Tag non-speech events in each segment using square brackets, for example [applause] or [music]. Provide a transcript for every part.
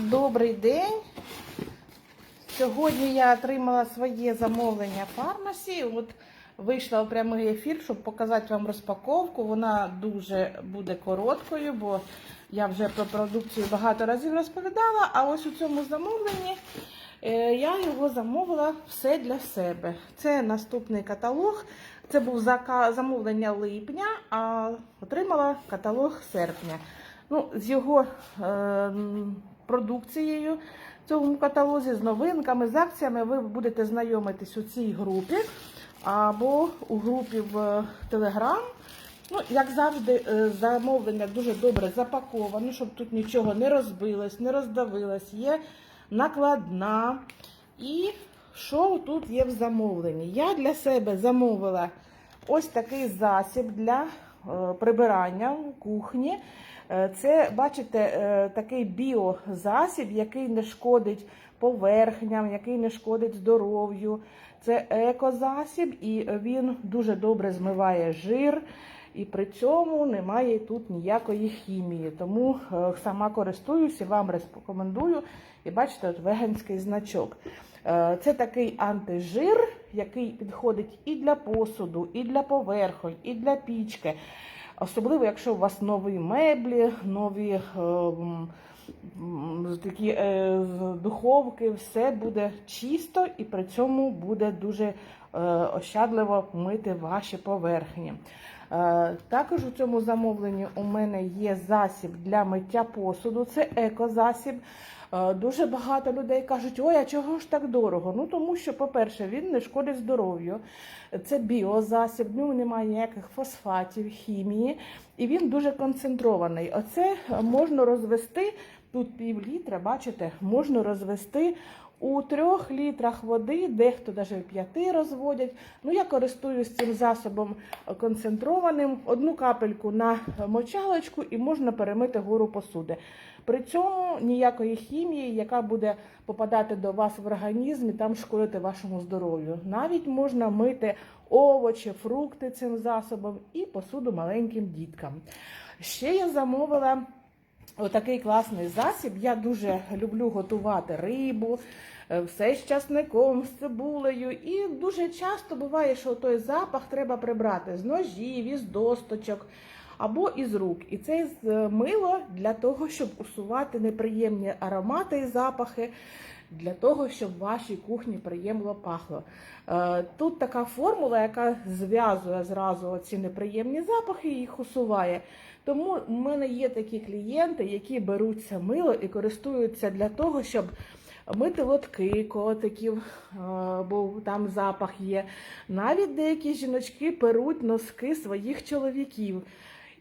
Добрий день. Сьогодні я отримала своє замовлення фармасі. От вийшла в прямий ефір, щоб показати вам розпаковку. Вона дуже буде короткою, бо я вже про продукцію багато разів розповідала. А ось у цьому замовленні е, я його замовила все для себе. Це наступний каталог. Це був замовлення липня, а отримала каталог серпня. Ну, з його е, продукцією в цьому каталозі, з новинками, з акціями ви будете знайомитись у цій групі або у групі в Телеграм. Ну, як завжди, е, замовлення дуже добре запаковано, щоб тут нічого не розбилось, не роздавилось. Є накладна. І що тут є в замовленні? Я для себе замовила ось такий засіб для е, прибирання в кухні. Е, Це, бачите, е, такий біозасіб, який не шкодить поверхням, який не шкодить здоров'ю. Це екозасіб, і він дуже добре змиває жир. І при цьому немає тут ніякої хімії. Тому е, сама користуюся, вам рекомендую. І бачите, от веганський значок. Це такий антижир, який підходить і для посуду, і для поверхонь, і для пічки. Особливо, якщо у вас нові меблі, нові е, такі е, духовки, все буде чисто і при цьому буде дуже ощадливо мити ваші поверхні. Е, Також у цьому замовленні у мене є засіб для миття посуду. Це екозасіб. Е, Дуже багато людей кажуть, ой, а чого ж так дорого? Ну тому що, по-перше, він не шкодить здоров'ю. Це біозасіб, в ньому немає ніяких фосфатів, хімії, і він дуже концентрований. Оце можна розвести тут пів літра, бачите, можна розвести у трьох літрах води, дехто навіть в п'яти розводять. Ну, я користуюсь цим засобом концентрованим. Одну капельку на мочалочку і можна перемити гору посуди. При цьому ніякої хімії, яка буде попадати до вас в організм і там шкодити вашому здоров'ю. Навіть можна мити овочі, фрукти цим засобом і посуду маленьким діткам. Ще я замовила Отакий класний засіб. Я дуже люблю готувати рибу, е, все з часником, з цибулею. І дуже часто буває, що той запах треба прибрати з ножів, із досточок або із рук. І це е, мило для того, щоб усувати неприємні аромати і запахи. Для того, щоб в вашій кухні приємно пахло. Е, Тут така формула, яка зв'язує зразу ці неприємні запахи і їх усуває. Тому в мене є такі клієнти, які беруть це мило і користуються для того, щоб мити лотки котиків, е, бо там запах є. Навіть деякі жіночки перуть носки своїх чоловіків.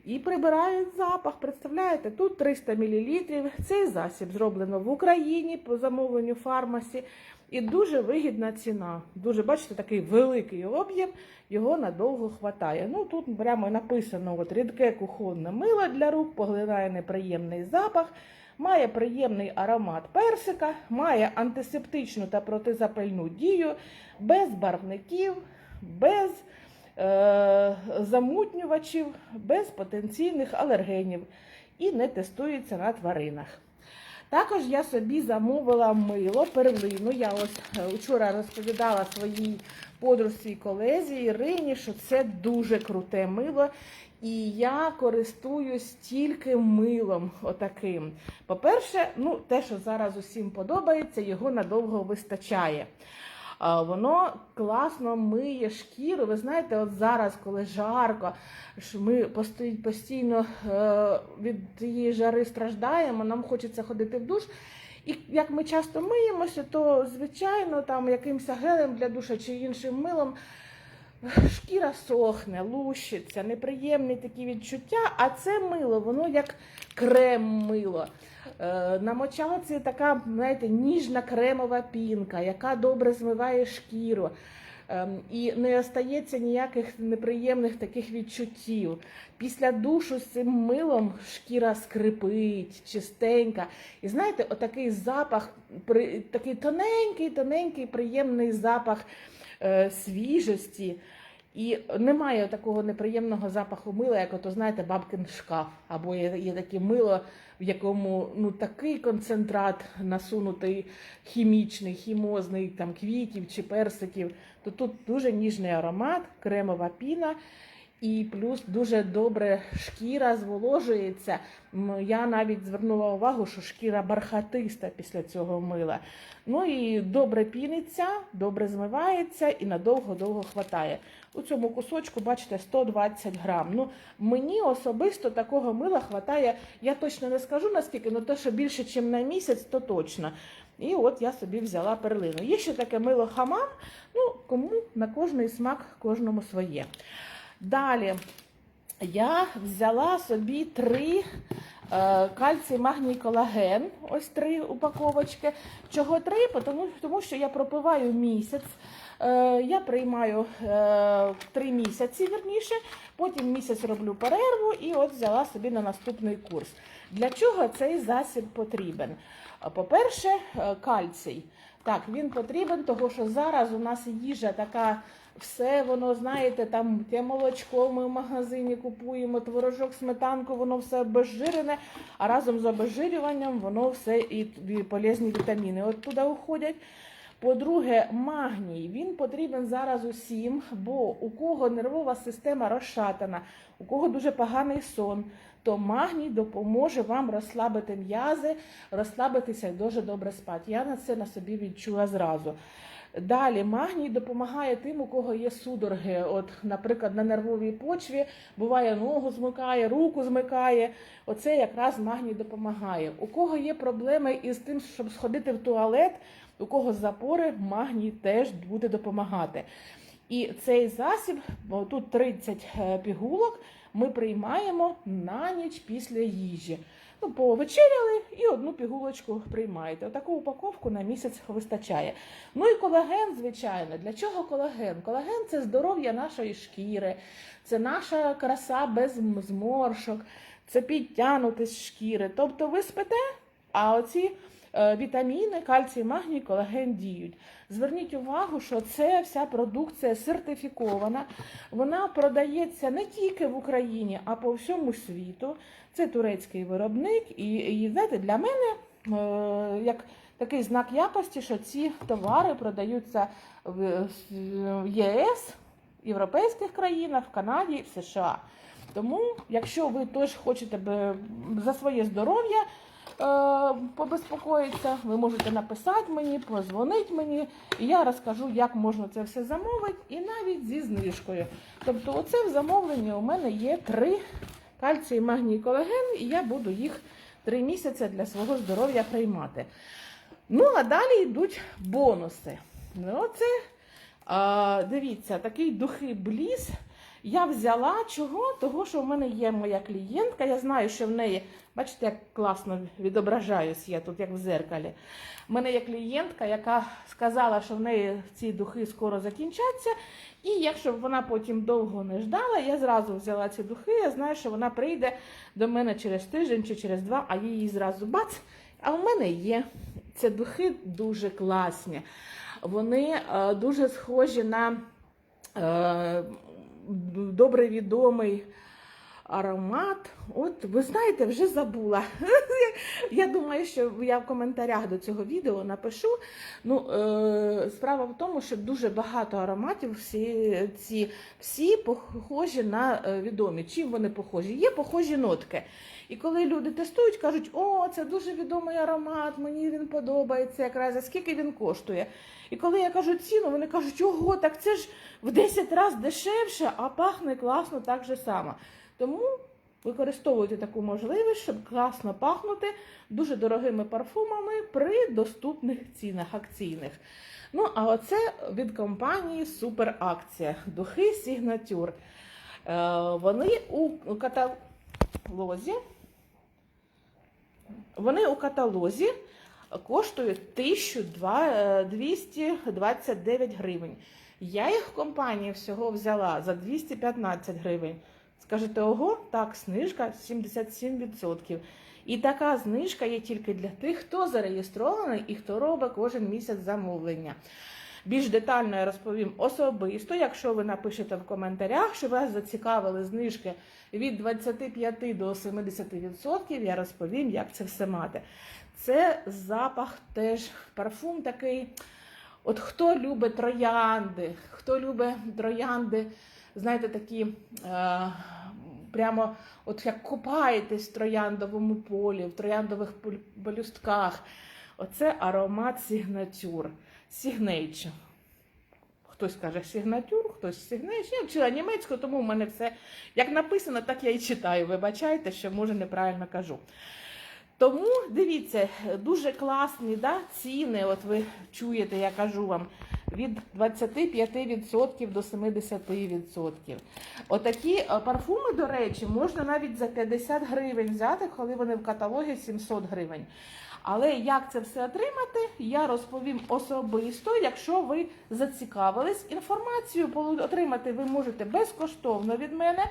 І прибирають запах. Представляєте, тут 300 мл. Цей засіб зроблено в Україні по замовленню фармасі. І дуже вигідна ціна. Дуже, бачите, такий великий об'єм, його надовго хватає. Ну тут прямо написано: от рідке кухонне мило для рук, поглинає неприємний запах, має приємний аромат персика, має антисептичну та протизапальну дію, без барвників, без замутнювачів, без потенційних алергенів і не тестується на тваринах. Також я собі замовила мило, перлину. Я ось е, вчора розповідала своїй подружці і колезі Ірині, що це дуже круте мило. І я користуюсь тільки милом отаким. По-перше, ну, те, що зараз усім подобається, його надовго вистачає. Воно класно миє шкіру. Ви знаєте, от зараз, коли жарко, ми постійно е, від цієї жари страждаємо, нам хочеться ходити в душ. І як ми часто миємося, то звичайно там якимось гелем для душа чи іншим милом шкіра сохне, лущиться, неприємні такі відчуття. А це мило, воно як крем-мило. Е, на мочалці така, знаєте, ніжна кремова пінка, яка добре змиває шкіру. Ем, І не остається ніяких неприємних таких відчуттів. Після душу з цим милом шкіра скрипить, чистенька. І знаєте, отакий запах, такий тоненький, тоненький, приємний запах е, свіжості. І немає такого неприємного запаху мила, як ото, знаєте, бабкин шкаф. Або є, є таке мило, в якому ну такий концентрат насунутий хімічний, хімозний, там квітів чи персиків. То тут дуже ніжний аромат, кремова піна. І плюс дуже добре шкіра зволожується. Я навіть звернула увагу, що шкіра бархатиста після цього мила. Ну і добре піниться, добре змивається і надовго-довго хватає. У цьому кусочку, бачите, 120 грам. Ну, мені особисто такого мила хватає, я точно не скажу наскільки, але те, що більше, ніж на місяць, то точно. І от я собі взяла перлину. Є ще таке мило хамам, ну кому на кожний смак, кожному своє. Далі я взяла собі три е, кальцій, магній, колаген. Ось три упаковочки. Чого три? Тому, тому що я пропиваю місяць. Е, я приймаю е, три місяці, верніше, потім місяць роблю перерву і от взяла собі на наступний курс. Для чого цей засіб потрібен? По-перше, кальцій. Так, він потрібен, тому що зараз у нас їжа така все воно, знаєте, там те молочко ми в магазині купуємо, творожок, сметанку, воно все обезжирене, а разом з обезжирюванням воно все і, полезні вітаміни от туди уходять. По-друге, магній він потрібен зараз усім, бо у кого нервова система розшатана, у кого дуже поганий сон, то магній допоможе вам розслабити м'язи, розслабитися і дуже добре спати. Я на це на собі відчула зразу. Далі магній допомагає тим, у кого є судороги. От, наприклад, на нервовій почві буває ногу змикає, руку змикає. Оце якраз магній допомагає. У кого є проблеми із тим, щоб сходити в туалет, у кого запори, магній теж буде допомагати. І цей засіб, бо тут 30 е, пігулок, ми приймаємо на ніч після їжі. Ну, повечеряли і одну пігулочку приймаєте. Отаку упаковку на місяць вистачає. Ну і колаген, звичайно. Для чого колаген? Колаген це здоров'я нашої шкіри, це наша краса без зморшок, це підтянутість шкіри. Тобто ви спите, а оці вітаміни, кальцій, магній, колаген діють. Зверніть увагу, що це вся продукція сертифікована. Вона продається не тільки в Україні, а по всьому світу. Це турецький виробник, і, і знаєте, для мене е, як такий знак якості, що ці товари продаються в, в ЄС, європейських країнах, в Канаді в США. Тому, якщо ви теж хочете б- за своє здоров'я е, побезпокоїтися, ви можете написати мені, позвонити мені, і я розкажу, як можна це все замовити, і навіть зі знижкою. Тобто, оце в замовленні у мене є три кальцій, магній, колаген, і я буду їх три місяці для свого здоров'я приймати. Ну, а далі йдуть бонуси. Ну, це, а, дивіться, такий духи бліз. Я взяла чого? Того, що в мене є моя клієнтка. Я знаю, що в неї, бачите, як класно відображаюсь я тут, як в зеркалі. У мене є клієнтка, яка сказала, що в неї ці духи скоро закінчаться. І якщо вона потім довго не ждала, я зразу взяла ці духи. Я знаю, що вона прийде до мене через тиждень чи через два, а її зразу бац. А в мене є. Це духи дуже класні. Вони е, дуже схожі на е, добре відомий аромат. От ви знаєте, вже забула. [laughs] Я думаю, що я в коментарях до цього відео напишу. Ну, е, справа в тому, що дуже багато ароматів, всі ці всі похожі на е, відомі. Чим вони похожі? Є похожі нотки. І коли люди тестують, кажуть, о, це дуже відомий аромат, мені він подобається якраз, а скільки він коштує. І коли я кажу ціну, вони кажуть, ого, так це ж в 10 разів дешевше, а пахне класно так же само. Тому використовуйте таку можливість, щоб класно пахнути дуже дорогими парфумами при доступних цінах акційних. Ну, а оце від компанії Супер Акція. Духи Сігнатюр. Е, вони у каталозі. Вони у каталозі коштують 1229 гривень. Я їх в компанії всього взяла за 215 гривень. Скажете, ого, так, знижка 77%. І така знижка є тільки для тих, хто зареєстрований і хто робить кожен місяць замовлення. Більш детально я розповім особисто, якщо ви напишете в коментарях, що вас зацікавили знижки від 25 до 70%, я розповім, як це все мати. Це запах теж парфум такий. От хто любить троянди, хто любить троянди, знаєте, такі е, прямо от як купаєтесь в трояндовому полі, в трояндових пол- пелюстках. Оце аромат сігнатюр. Сігнейче. Хтось каже сігнатюр, хтось сігнейче. Я вчила німецьку, тому в мене все як написано, так я і читаю. Вибачайте, що може неправильно кажу. Тому дивіться, дуже класні да, ціни. От ви чуєте, я кажу вам, від 25% до 70%. Отакі е, парфуми, до речі, можна навіть за 50 гривень взяти, коли вони в каталогі 700 гривень. Але як це все отримати, я розповім особисто, якщо ви зацікавились. Інформацію отримати ви можете безкоштовно від мене.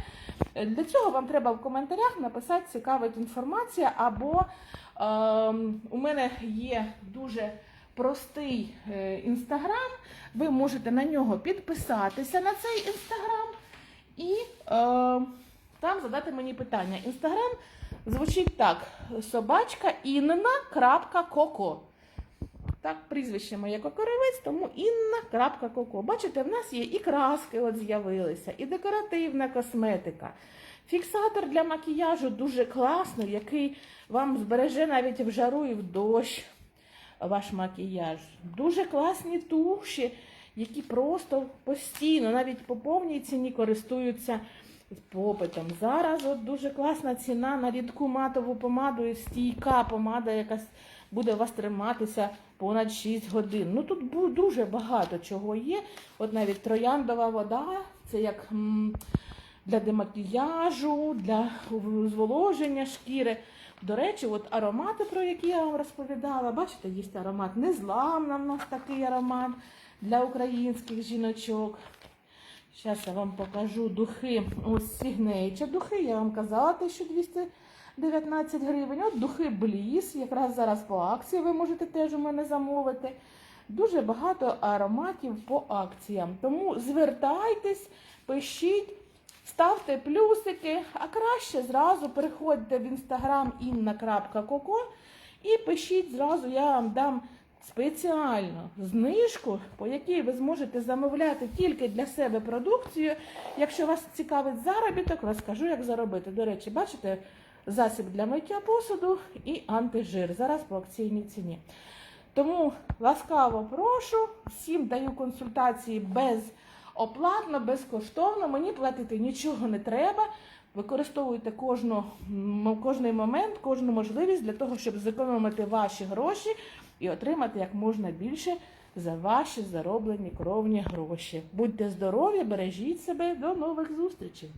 Е, Для цього вам треба в коментарях написати цікавить інформація, або ем, у мене є дуже простий е, інстаграм. Ви можете на нього підписатися на цей інстаграм і е, там задати мені питання. Інстаграм звучить так: собачка інна.коко. Так, прізвище моє кокоровець, тому інна.коко. Бачите, в нас є і краски от з'явилися, і декоративна косметика. Фіксатор для макіяжу дуже класний, який вам збереже навіть в жару і в дощ ваш макіяж. Дуже класні туші, які просто постійно, навіть по повній ціні користуються попитом. Зараз от дуже класна ціна на рідку матову помаду і стійка помада, яка буде у вас триматися понад 6 годин. Ну тут дуже багато чого є. От навіть трояндова вода, це як для демакіяжу, для зволоження шкіри. До речі, от аромати, про які я вам розповідала, бачите, є аромат незламна, в нас такий аромат для українських жіночок. Зараз я вам покажу духи. Ось Сігнейча духи. Я вам казала, 1219 гривень. От духи Бліс. Якраз зараз по акції ви можете теж у мене замовити. Дуже багато ароматів по акціям. Тому звертайтесь, пишіть, ставте плюсики, а краще зразу переходьте в інстаграм inna.coco і пишіть зразу, я вам дам спеціальну знижку, по якій ви зможете замовляти тільки для себе продукцію. Якщо вас цікавить заробіток, розкажу, як заробити. До речі, бачите, засіб для миття посуду і антижир. Зараз по акційній ціні. Тому ласкаво прошу, всім даю консультації безоплатно, безкоштовно. Мені платити нічого не треба. Використовуйте кожну, кожний момент, кожну можливість для того, щоб зекономити ваші гроші і отримати як можна більше за ваші зароблені кровні гроші. Будьте здорові, бережіть себе, до нових зустрічей!